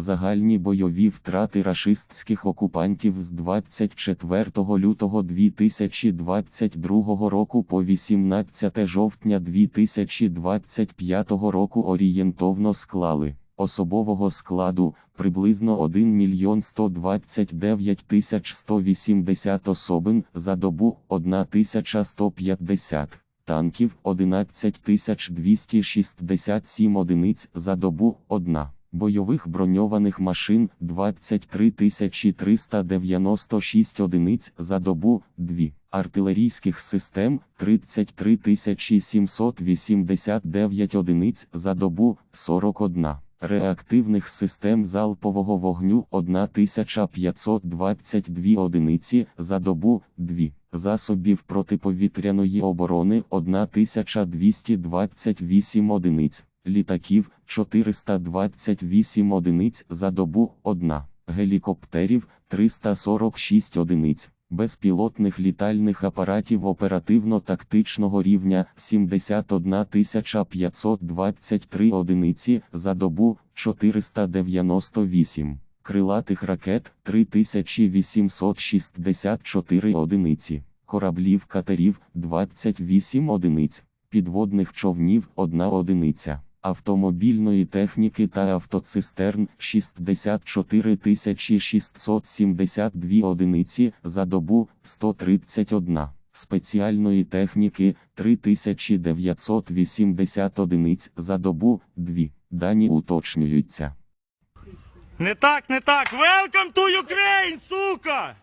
Загальні бойові втрати рашистських окупантів з 24 лютого 2022 року по 18 жовтня 2025 року орієнтовно склали особового складу приблизно 1 мільйон 129 тисяч 180 особин за добу 1150 танків 11 тисяч 267 одиниць за добу 1 бойових броньованих машин 23 396 одиниць за добу 2 артилерійських систем 33 789 одиниць за добу 41 реактивних систем залпового вогню 1522 одиниці за добу 2 засобів протиповітряної оборони 1228 одиниць літаків 428 одиниць за добу 1, гелікоптерів 346 одиниць, безпілотних літальних апаратів оперативно-тактичного рівня 71 523 одиниці за добу 498. Крилатих ракет 3864 одиниці, кораблів катерів 28 одиниць, підводних човнів 1 одиниця автомобільної техніки та автоцистерн 64 672 одиниці за добу 131, спеціальної техніки 3980 одиниць за добу 2. Дані уточнюються. Не так, не так. Welcome to Ukraine, сука!